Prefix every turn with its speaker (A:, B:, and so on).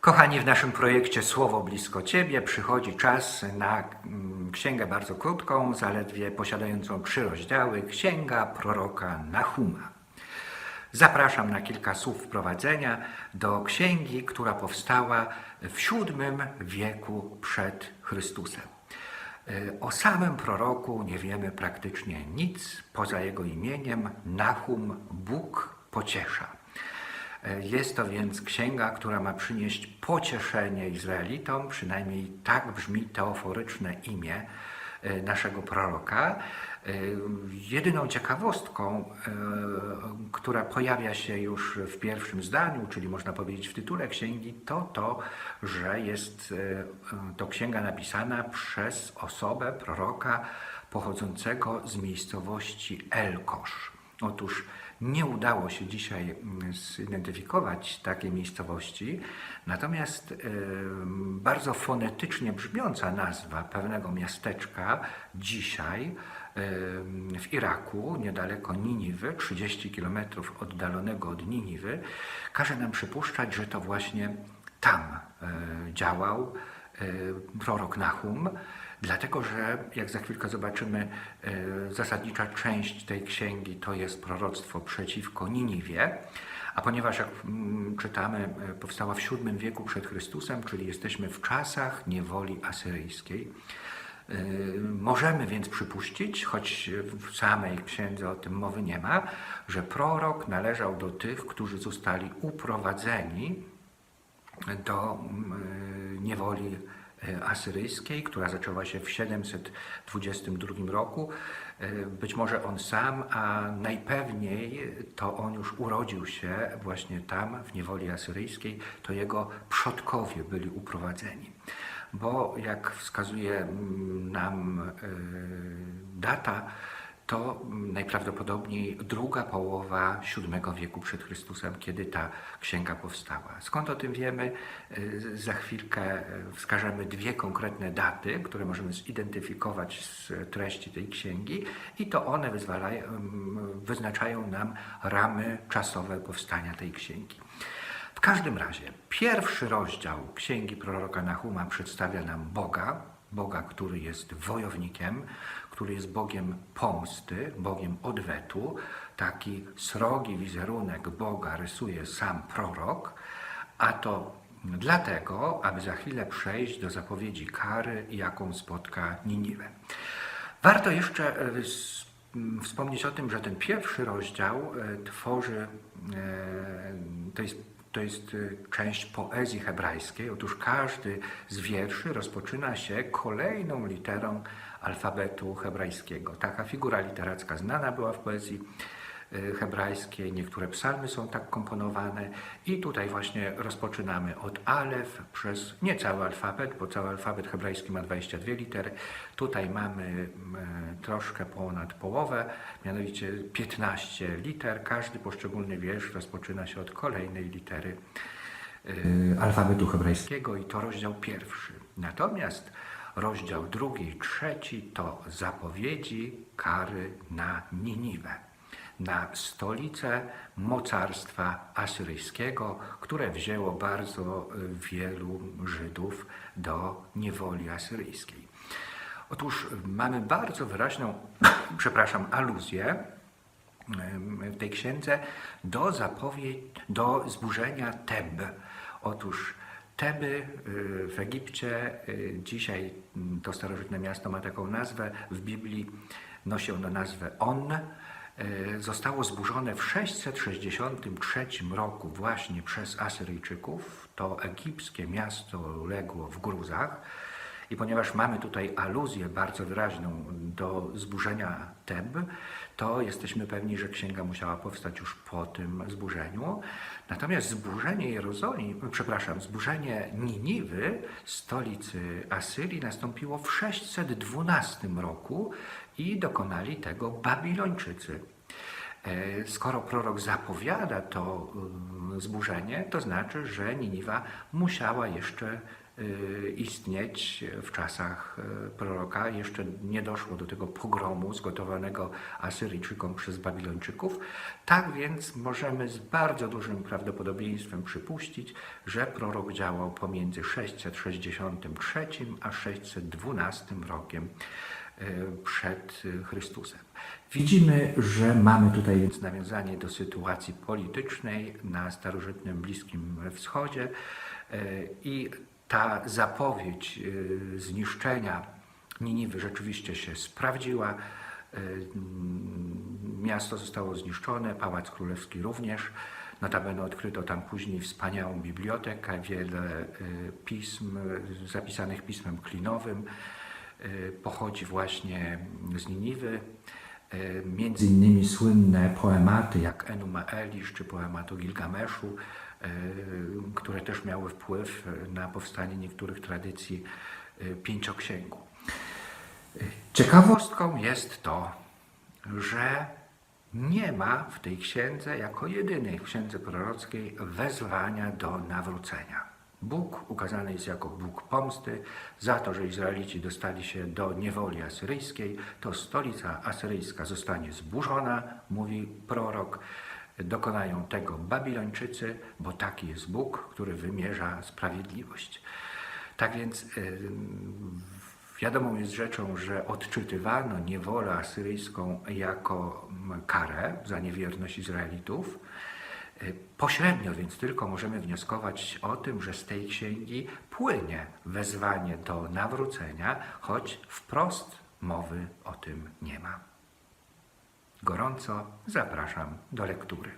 A: Kochani, w naszym projekcie Słowo blisko Ciebie przychodzi czas na mm, księgę bardzo krótką, zaledwie posiadającą trzy rozdziały, księga proroka Nahuma. Zapraszam na kilka słów wprowadzenia do księgi, która powstała w VII wieku przed Chrystusem. E, O samym proroku nie wiemy praktycznie nic poza jego imieniem Nahum Bóg pociesza. E, Jest to więc księga, która ma przynieść pocieszenie Izraelitom, przynajmniej tak brzmi teoforyczne imię e, naszego proroka. Jedyną ciekawostką, e, która pojawia się już w pierwszym zdaniu, czyli można powiedzieć w tytule księgi, to to, że jest e, to księga napisana przez osobę proroka pochodzącego z miejscowości Elkosz. Otóż nie udało się dzisiaj mm, zidentyfikować takiej miejscowości, natomiast bardzo fonetycznie brzmiąca nazwa pewnego miasteczka dzisiaj w Iraku, niedaleko Niniwy, 30 km oddalonego od Niniwy, każe nam przypuszczać, że to właśnie tam e, działał e, prorok Nahum, dlatego że, jak za chwilkę zobaczymy, e, zasadnicza część tej księgi to jest proroctwo przeciwko Niniwie, a ponieważ, jak mm, czytamy, e, powstała w VII wieku przed Chrystusem, czyli jesteśmy w czasach niewoli asyryjskiej, e, Możemy więc przypuścić, choć w samej księdze o tym mowy nie ma, że prorok należał do tych, którzy zostali uprowadzeni do mm, niewoli asyryjskiej, która zaczęła się w 722 roku. E, Być może on sam, a najpewniej to on już urodził się właśnie tam, w niewoli asyryjskiej, to jego przodkowie byli uprowadzeni. Bo jak wskazuje mm, nam e, data, to najprawdopodobniej druga połowa VII wieku przed Chrystusem, kiedy ta księga powstała. Skąd o tym wiemy? Y, Za chwilkę y, wskażemy dwie konkretne daty, które możemy zidentyfikować z treści tej księgi i to one ym, wyznaczają nam ramy czasowe powstania tej księgi. W każdym razie, pierwszy rozdział księgi proroka Nahuma przedstawia nam Boga, Boga, który jest wojownikiem, który jest Bogiem pomsty, Bogiem odwetu. Taki srogi wizerunek Boga rysuje sam prorok, a to dlatego, aby za chwilę przejść do zapowiedzi kary, jaką spotka Niniwę. Warto jeszcze e, wspomnieć o tym, że ten pierwszy rozdział e, tworzy, e, to jest, to jest e, część poezji hebrajskiej. Otóż każdy z wierszy rozpoczyna się kolejną literą alfabetu hebrajskiego. Taka figura literacka znana była w poezji hebrajskiej, niektóre psalmy są tak komponowane i tutaj właśnie rozpoczynamy od alef przez nie cały alfabet, bo cały alfabet hebrajski ma 22 litery. Tutaj mamy troszkę ponad połowę, mianowicie 15 liter. Każdy poszczególny wiersz rozpoczyna się od kolejnej litery e, alfabetu hebrajskiego i to rozdział pierwszy. Natomiast rozdział drugi i trzeci to zapowiedzi kary na Niniwę, na stolicę mocarstwa asyryjskiego, które wzięło bardzo y, wielu Żydów do niewoli asyryjskiej. Otóż mamy bardzo wyraźną, przepraszam, aluzję w tej księdze do zapowiedzi, do zburzenia Teb. Otóż Teby y, w Egipcie, y, dzisiaj to starożytne miasto ma taką nazwę, w Biblii nosi ono nazwę On, zostało zburzone w 663 roku właśnie przez Asyryjczyków. To egipskie miasto legło w gruzach. I ponieważ mamy tutaj aluzję bardzo wyraźną do zburzenia Teb, to jesteśmy pewni, że księga musiała powstać już po tym zburzeniu. Natomiast zburzenie Jerozolimy, przepraszam, zburzenie Niniwy, stolicy Asyrii, nastąpiło w 612 roku i dokonali tego Babilończycy. E, Skoro prorok zapowiada to y, zburzenie, to znaczy, że Niniwa musiała jeszcze istnieć w czasach y, proroka. Jeszcze nie doszło do tego pogromu zgotowanego Asyryjczykom przez Babilończyków. Tak więc możemy z bardzo dużym prawdopodobieństwem przypuścić, że prorok działał pomiędzy 663 a 612 rokiem y, przed y, Chrystusem. Widzimy, że mamy tutaj więc nawiązanie do sytuacji politycznej na starożytnym Bliskim Wschodzie y, i ta zapowiedź y, zniszczenia Niniwy rzeczywiście się sprawdziła. Y, mm, Miasto zostało zniszczone, Pałac Królewski również. Notabene odkryto tam później wspaniałą bibliotekę, wiele y, pism zapisanych pismem klinowym pochodzi właśnie z Niniwy. Między innymi słynne poematy jak Enuma Elish czy poemat o Gilgameszu, które też miały wpływ na powstanie niektórych tradycji y, pięcioksięgu. Ciekawostką jest to, że nie ma w tej księdze, jako jedynej księdze prorockiej, wezwania do nawrócenia. Bóg ukazany jest jako Bóg pomsty za to, że Izraelici dostali się do niewoli asyryjskiej, to stolica asyryjska zostanie zburzona, mówi prorok. Dokonają tego Babilończycy, bo taki jest Bóg, który wymierza sprawiedliwość. Tak więc y, Wiadomą jest rzeczą, że odczytywano niewolę asyryjską jako mm, karę za niewierność Izraelitów. Y, Pośrednio więc tylko możemy wnioskować o tym, że z tej księgi płynie wezwanie do nawrócenia, choć wprost mowy o tym nie ma. Gorąco zapraszam do lektury.